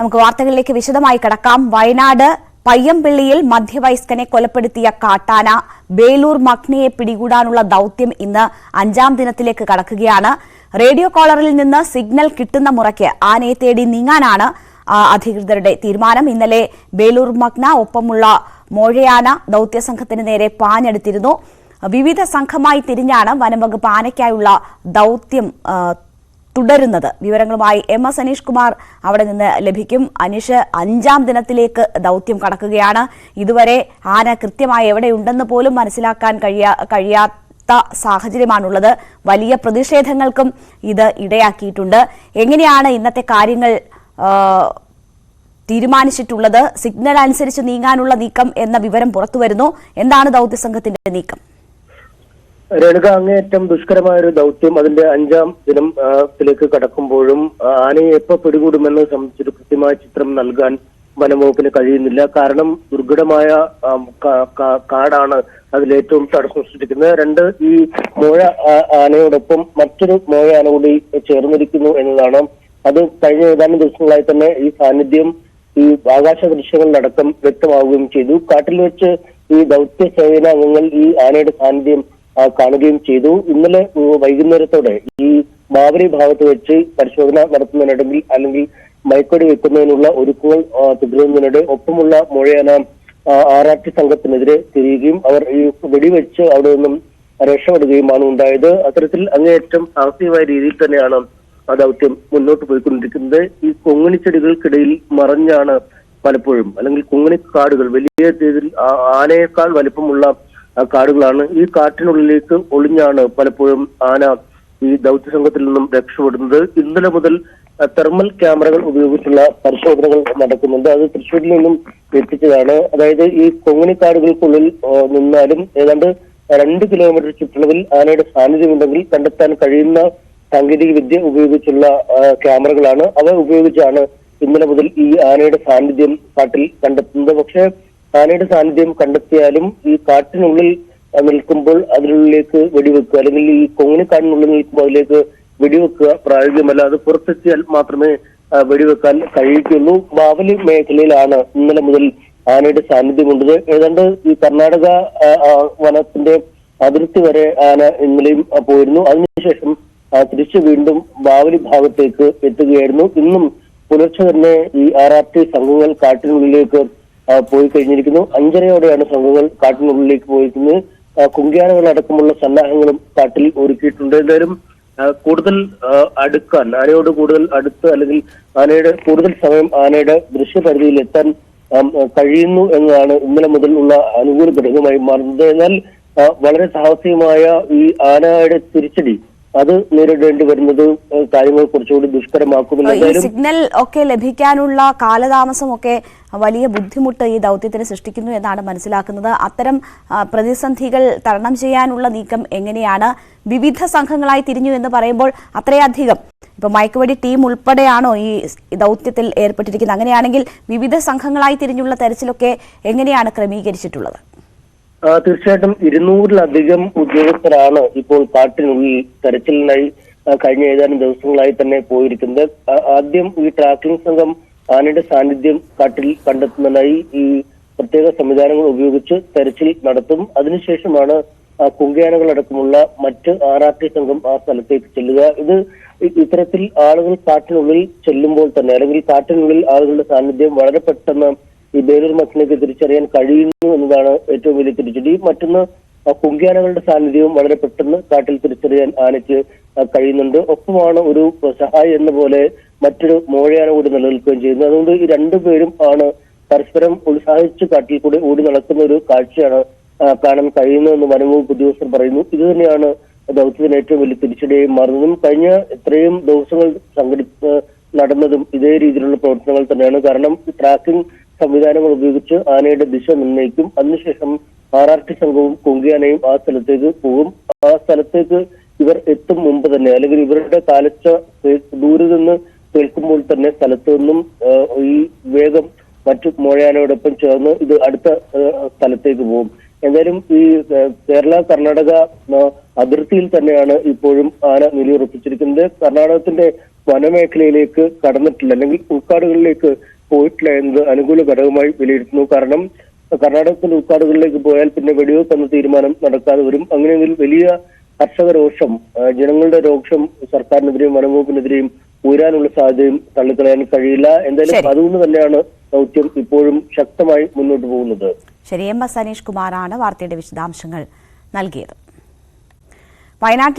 നമുക്ക് വാർത്തകളിലേക്ക് വിശദമായി കടക്കാം. വയനാട് പയ്യമ്പിള്ളിയിൽ മധ്യവയസ്കനെ കൊലപ്പെടുത്തിയ കാട്ടാന ബേലൂർ മഗ്നയെ പിടികൂടാനുള്ള ദൌത്യം ഇന്ന് അഞ്ചാം ദിനത്തിലേക്ക് കടക്കുകയാണ്. റേഡിയോ കോളറിൽ നിന്ന് സിഗ്നൽ കിട്ടുന്ന മുറയ്ക്ക് ആനയെ തേടി നീങ്ങാനാണ് അധികൃതരുടെ തീരുമാനം. ഇന്നലെ ബേലൂർ മഗ്ന ഒപ്പമുള്ള മോഴയാന ദൌത്യസംഘത്തിന് നേരെ പാഞ്ഞെടുത്തിരുന്നു. വിവിധ സംഘമായി തിരിഞ്ഞാണ് വനംവകുപ്പ് ആനയ്ക്കായുള്ള ദൌത്യം തുടരുന്നത്. വിവരങ്ങളുമായി എം എസ് അനീഷ് കുമാർ അവിടെ നിന്ന് ലഭിക്കും. അനീഷ് അഞ്ചാം ദിനത്തിലേക്ക് ദൗത്യം കടക്കുകയാണ്. ഇതുവരെ ആന കൃത്യമായി എവിടെയുണ്ടെന്ന് പോലും മനസ്സിലാക്കാൻ കഴിയാ കഴിയാത്ത സാഹചര്യമാണുള്ളത്. വലിയ പ്രതിഷേധങ്ങൾക്കും ഇത് ഇടയാക്കിയിട്ടുണ്ട്. എങ്ങനെയാണ് ഇന്നത്തെ കാര്യങ്ങൾ തീരുമാനിച്ചിട്ടുള്ളത്? സിഗ്നൽ അനുസരിച്ച് നീങ്ങാനുള്ള നീക്കം എന്ന വിവരം പുറത്തുവരുന്നു. എന്താണ് ദൗത്യസംഘത്തിന്റെ നീക്കം? രേണുക അങ്ങേയറ്റം ദുഷ്കരമായ ഒരു ദൗത്യം അതിന്റെ അഞ്ചാം ദിനം ത്തിലേക്ക് കടക്കുമ്പോഴും ആനയെ എപ്പോ പിടികൂടുമെന്ന് സംബന്ധിച്ചൊരു കൃത്യമായ ചിത്രം നൽകാൻ വനംവകുപ്പിന് കഴിയുന്നില്ല. കാരണം ദുർഘടമായ കാടാണ് അതിലേറ്റവും തടസ്സം സൃഷ്ടിക്കുന്നത്. രണ്ട് ഈ മോഴ ആനയോടൊപ്പം മറ്റൊരു മോഴ ആന കൂടി ചേർന്നിരിക്കുന്നു എന്നതാണ്. അത് കഴിഞ്ഞ ഏതാനും ദിവസങ്ങളായി തന്നെ ഈ സാന്നിധ്യം ഈ ആകാശ ദൃശ്യങ്ങളിലടക്കം വ്യക്തമാവുകയും ചെയ്തു. കാട്ടിൽ വെച്ച് ഈ ദൗത്യ സേന അംഗങ്ങൾ ഈ ആനയുടെ സാന്നിധ്യം കാണുകയും ചെയ്തു. ഇന്നലെ വൈകുന്നേരത്തോടെ ഈ മാവരി ഭാഗത്ത് വെച്ച് പരിശോധന നടത്തുന്നതിനിടയിൽ അല്ലെങ്കിൽ മയക്കൊടി വെക്കുന്നതിനുള്ള ഒരുക്കുകൾ തുടരുന്നതിനിടെ ഒപ്പമുള്ള മുഴയാന ആറാട്ടി സംഘത്തിനെതിരെ തിരിയുകയും അവർ ഈ വെടിവെച്ച് അവിടെ നിന്നും രക്ഷപ്പെടുകയുമാണ് ഉണ്ടായത്. അത്തരത്തിൽ അങ്ങേയറ്റം സാഹസികമായ രീതിയിൽ തന്നെയാണ് ആ ദൗത്യം മുന്നോട്ട് പോയിക്കൊണ്ടിരിക്കുന്നത്. ഈ കൊങ്ങിണിച്ചെടികൾക്കിടയിൽ മറഞ്ഞാണ് പലപ്പോഴും അല്ലെങ്കിൽ കൊങ്ങിണിക്കാടുകൾ വലിയ രീതിയിൽ ആനയേക്കാൾ വലിപ്പമുള്ള കാടുകളാണ്. ഈ കാട്ടിനുള്ളിലേക്ക് ഒളിഞ്ഞാണ് പലപ്പോഴും ആന ഈ ദൗത്യ സംഘത്തിൽ നിന്നും രക്ഷപ്പെടുന്നത്. ഇന്നലെ മുതൽ തെർമൽ ക്യാമറകൾ ഉപയോഗിച്ചുള്ള പരിശോധനകൾ നടക്കുന്നുണ്ട്. അത് തൃശ്ശൂരിൽ നിന്നും എത്തിച്ചതാണ്. അതായത് ഈ കൊങ്ങിണിക്കാടുകൾക്കുള്ളിൽ ആ, നിന്നാലും ഏതാണ്ട് രണ്ട് കിലോമീറ്റർ ചുറ്റളവിൽ ആനയുടെ സാന്നിധ്യമുണ്ടെങ്കിൽ കണ്ടെത്താൻ കഴിയുന്ന സാങ്കേതിക വിദ്യ ഉപയോഗിച്ചുള്ള ക്യാമറകളാണ്. അവ ഉപയോഗിച്ചാണ് ഇന്നലെ മുതൽ ഈ ആനയുടെ സാന്നിധ്യം കാട്ടിൽ കണ്ടെത്തുന്നത്. പക്ഷേ ആനയുടെ സാന്നിധ്യം കണ്ടെത്തിയാലും ഈ കാട്ടിനുള്ളിൽ നിൽക്കുമ്പോൾ അതിനുള്ളിലേക്ക് വെടിവെക്കുക. അല്ലെങ്കിൽ ഈ കൊങ്ങിന് കാടിനുള്ളിൽ നിൽക്കുമ്പോൾ അതിലേക്ക് വെടിവെക്കുക പ്രായോഗികമല്ല. അത് പുറത്തെത്തിയാൽ മാത്രമേ വെടിവെക്കാൻ കഴിയുകയുള്ളൂ. ബാവലി മേഖലയിലാണ് ഇന്നലെ മുതൽ ആനയുടെ സാന്നിധ്യമുണ്ടത് ഏതാണ്ട് ഈ കർണാടക വനത്തിന്റെ അതിർത്തി വരെ ആന ഇന്നലെയും പോയിരുന്നു. അതിനുശേഷം തിരിച്ചു വീണ്ടും ബാവലി ഭാഗത്തേക്ക് എത്തുകയായിരുന്നു. ഇന്നും പുലർച്ചെ തന്നെ ഈ ആർ ആർ ടി സംഘങ്ങൾ കാട്ടിനുള്ളിലേക്ക് പോയി കഴിഞ്ഞിരിക്കുന്നു. അഞ്ചരയോടെയാണ് സംഘങ്ങൾ കാട്ടിനുള്ളിലേക്ക് പോയിരിക്കുന്നത്. കുങ്കിയാനകളടക്കമുള്ള സന്നാഹങ്ങളും കാട്ടിൽ ഒരുക്കിയിട്ടുണ്ട്. എന്തായാലും കൂടുതൽ അടുക്കാൻ ആനയോട് കൂടുതൽ അടുത്ത് അല്ലെങ്കിൽ ആനയുടെ കൂടുതൽ സമയം ആനയുടെ ദൃശ്യപരിധിയിൽ എത്താൻ കഴിയുന്നു എന്നതാണ് ഇന്നലെ മുതൽ ഉള്ള അനുകൂല ഘടകമായി മാറുന്നത്. എന്നാൽ വളരെ സാഹസികമായ ഈ ആനയുടെ തിരിച്ചടി അത് നേരിടേണ്ടി വരുന്നത് കാര്യങ്ങൾ കുറച്ചുകൂടി ദുഷ്കരമാക്കുമെന്ന് സിഗ്നൽ ഒക്കെ ലഭിക്കാനുള്ള കാലതാമസമൊക്കെ വലിയ ബുദ്ധിമുട്ട് ഈ ദൗത്യത്തിന് സൃഷ്ടിക്കുന്നു എന്നാണ് മനസ്സിലാക്കുന്നത്. അത്തരം പ്രതിസന്ധികൾ തരണം ചെയ്യാനുള്ള നീക്കം എങ്ങനെയാണ്? വിവിധ സംഘങ്ങളായി തിരിഞ്ഞു എന്ന് പറയുമ്പോൾ അത്രയധികം. ഇപ്പൊ മയക്കുവടി ടീം ഉൾപ്പെടെയാണോ ഈ ദൗത്യത്തിൽ ഏർപ്പെട്ടിരിക്കുന്നത്? അങ്ങനെയാണെങ്കിൽ വിവിധ സംഘങ്ങളായി തിരിഞ്ഞുള്ള തെരച്ചിലൊക്കെ എങ്ങനെയാണ് ക്രമീകരിച്ചിട്ടുള്ളത്? തീർച്ചയായിട്ടും ഇരുന്നൂറിലധികം ഉദ്യോഗസ്ഥരാണ് ഇപ്പോൾ കാട്ടിനുള്ളിൽ തെരച്ചിലിനായി കഴിഞ്ഞ ഏതാനും ദിവസങ്ങളായി തന്നെ പോയിരിക്കുന്നത്. ആദ്യം ഈ ട്രാക്കിംഗ് സംഘം ആനയുടെ സാന്നിധ്യം കാട്ടിൽ കണ്ടെത്തുന്നതിനായി ഈ പ്രത്യേക സംവിധാനങ്ങൾ ഉപയോഗിച്ച് തെരച്ചിൽ നടത്തും. അതിനുശേഷമാണ് കുങ്കയാനകളടക്കമുള്ള മറ്റ് ആറാട്ടി സംഘം ആ സ്ഥലത്തേക്ക് ചെല്ലുക. ഇത് ഇത്തരത്തിൽ ആളുകൾ കാട്ടിനുള്ളിൽ ചെല്ലുമ്പോൾ തന്നെ അല്ലെങ്കിൽ കാട്ടിനുള്ളിൽ ആളുകളുടെ സാന്നിധ്യം വളരെ പെട്ടെന്ന് ഈ ബേലൂർ മക്കിനൊക്കെ തിരിച്ചറിയാൻ കഴിയുന്നു എന്നതാണ് ഏറ്റവും വലിയ തിരിച്ചടി. മറ്റൊന്ന് കുങ്കിയാനകളുടെ സാന്നിധ്യവും വളരെ പെട്ടെന്ന് കാട്ടിൽ തിരിച്ചറിയാൻ ആനയ്ക്ക് കഴിയുന്നുണ്ട്. ഒപ്പമാണ് ഒരു സഹായി എന്ന പോലെ മറ്റൊരു മോഴയാന കൂടി നിലനിൽക്കുകയും ചെയ്യുന്നത്. അതുകൊണ്ട് ഈ രണ്ടുപേരും ആണ് പരസ്പരം ഉത്സാഹിച്ച് കാട്ടിൽ കൂടി ഓടി നടക്കുന്ന ഒരു കാഴ്ചയാണ് കാണാൻ കഴിയുന്നതെന്ന് വനംവകുപ്പ് ഉദ്യോഗസ്ഥർ പറയുന്നു. ഇത് തന്നെയാണ് ദൗത്യത്തിന് ഏറ്റവും വലിയ തിരിച്ചടിയായി മാറുന്നതും കഴിഞ്ഞ ഇത്രയും ദിവസങ്ങൾ സംഘടി നടന്നതും ഇതേ രീതിയിലുള്ള പ്രവർത്തനങ്ങൾ തന്നെയാണ്. കാരണം ട്രാക്കിംഗ് സംവിധാനങ്ങൾ ഉപയോഗിച്ച് ആനയുടെ ദിശ നിർണയിക്കും. അതിനുശേഷം ആർ ആർ ടി സംഘവും കൊങ്കിയാനയും ആ സ്ഥലത്തേക്ക് പോകും. ആ സ്ഥലത്തേക്ക് ഇവർ എത്തും മുമ്പ് തന്നെ അല്ലെങ്കിൽ ഇവരുടെ കാലച്ച ദൂരെ നിന്ന് കേൾക്കുമ്പോൾ തന്നെ സ്ഥലത്ത് നിന്നും ഈ വേഗം മറ്റു മോഴയാനയോടൊപ്പം ചേർന്ന് ഇത് അടുത്ത സ്ഥലത്തേക്ക് പോകും. എന്തായാലും ഈ കേരള കർണാടക അതിർത്തിയിൽ തന്നെയാണ് ഇപ്പോഴും ആന നിലയുറപ്പിച്ചിരിക്കുന്നത്. കർണാടകത്തിന്റെ വനമേഖലയിലേക്ക് കടന്നിട്ടില്ല അല്ലെങ്കിൽ ഉൾക്കാടുകളിലേക്ക് പോയിട്ടില്ല എന്നത് അനുകൂല ഘടകമായി വിലയിരുത്തുന്നു. കാരണം കർണാടകത്തിന്റെ ഉൾക്കാടുകളിലേക്ക് പോയാൽ പിന്നെ വെടിവെപ്പ് എന്ന തീരുമാനം നടക്കാതെ വരും. അങ്ങനെയെങ്കിൽ വലിയ കർഷക രോഷം ജനങ്ങളുടെ രോഷം സർക്കാരിനെതിരെയും വനംവകുപ്പിനെതിരെയും ഉയരാനുള്ള സാധ്യതയും തള്ളിക്കളയാൻ കഴിയില്ല. എന്തായാലും. അതുകൊണ്ട് തന്നെയാണ് ദൗത്യം ഇപ്പോഴും ശക്തമായി മുന്നോട്ട് പോകുന്നത്. ശരി. എം എസ് സനീഷ് കുമാറാണ് വാർത്തയുടെ വിശദാംശങ്ങൾ നൽകിയത്. വയനാട്ടിൽ